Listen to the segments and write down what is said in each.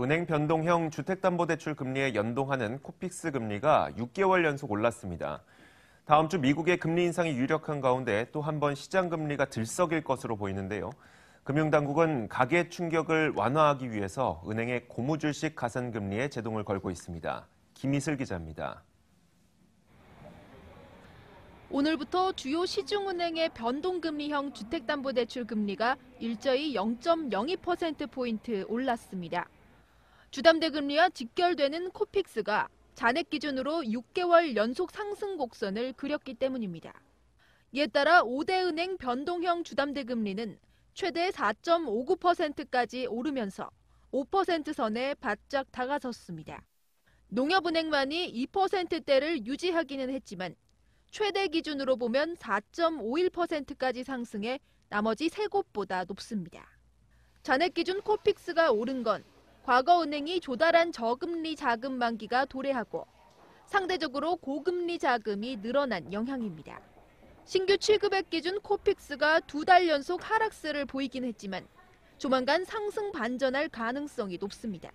은행 변동형 주택담보대출 금리에 연동하는 코픽스 금리가 6개월 연속 올랐습니다. 다음 주 미국의 금리 인상이 유력한 가운데 또 한 번 시장 금리가 들썩일 것으로 보이는데요. 금융당국은 가계 충격을 완화하기 위해서 은행의 고무줄식 가산금리에 제동을 걸고 있습니다. 김희슬 기자입니다. 오늘부터 주요 시중은행의 변동금리형 주택담보대출 금리가 일제히 0.02%포인트 올랐습니다. 주담대 금리와 직결되는 코픽스가 잔액 기준으로 6개월 연속 상승 곡선을 그렸기 때문입니다. 이에 따라 5대 은행 변동형 주담대 금리는 최대 4.59%까지 오르면서 5% 선에 바짝 다가섰습니다. 농협은행만이 2%대를 유지하기는 했지만 최대 기준으로 보면 4.51%까지 상승해 나머지 세 곳보다 높습니다. 잔액 기준 코픽스가 오른 건 과거 은행이 조달한 저금리 자금 만기가 도래하고 상대적으로 고금리 자금이 늘어난 영향입니다. 신규 취급액 기준 코픽스가 두 달 연속 하락세를 보이긴 했지만 조만간 상승 반전할 가능성이 높습니다.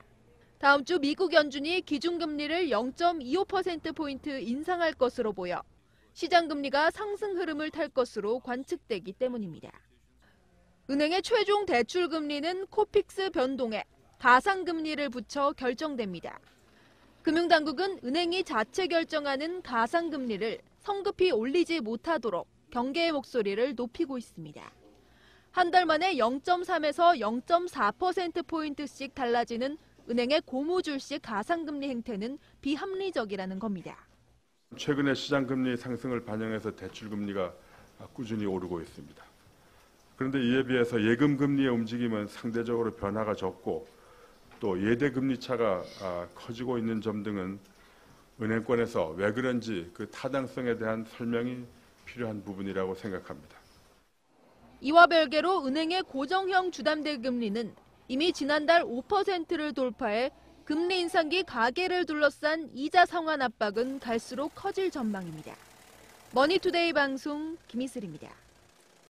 다음 주 미국 연준이 기준금리를 0.25%포인트 인상할 것으로 보여 시장 금리가 상승 흐름을 탈 것으로 관측되기 때문입니다. 은행의 최종 대출 금리는 코픽스 변동에 가상금리를 붙여 결정됩니다. 금융당국은 은행이 자체 결정하는 가상금리를 성급히 올리지 못하도록 경계의 목소리를 높이고 있습니다. 한 달 만에 0.3에서 0.4%포인트씩 달라지는 은행의 고무줄식 가상금리 행태는 비합리적이라는 겁니다. 최근에 시장 금리 상승을 반영해서 대출 금리가 꾸준히 오르고 있습니다. 그런데 이에 비해서 예금 금리의 움직임은 상대적으로 변화가 적고 또 예대 금리 차가 커지고 있는 점 등은 은행권에서 왜 그런지 그 타당성에 대한 설명이 필요한 부분이라고 생각합니다. 이와 별개로 은행의 고정형 주담대 금리는 이미 지난달 5%를 돌파해 금리 인상기 가계를 둘러싼 이자 상환 압박은 갈수록 커질 전망입니다. 머니투데이 방송 김희슬입니다.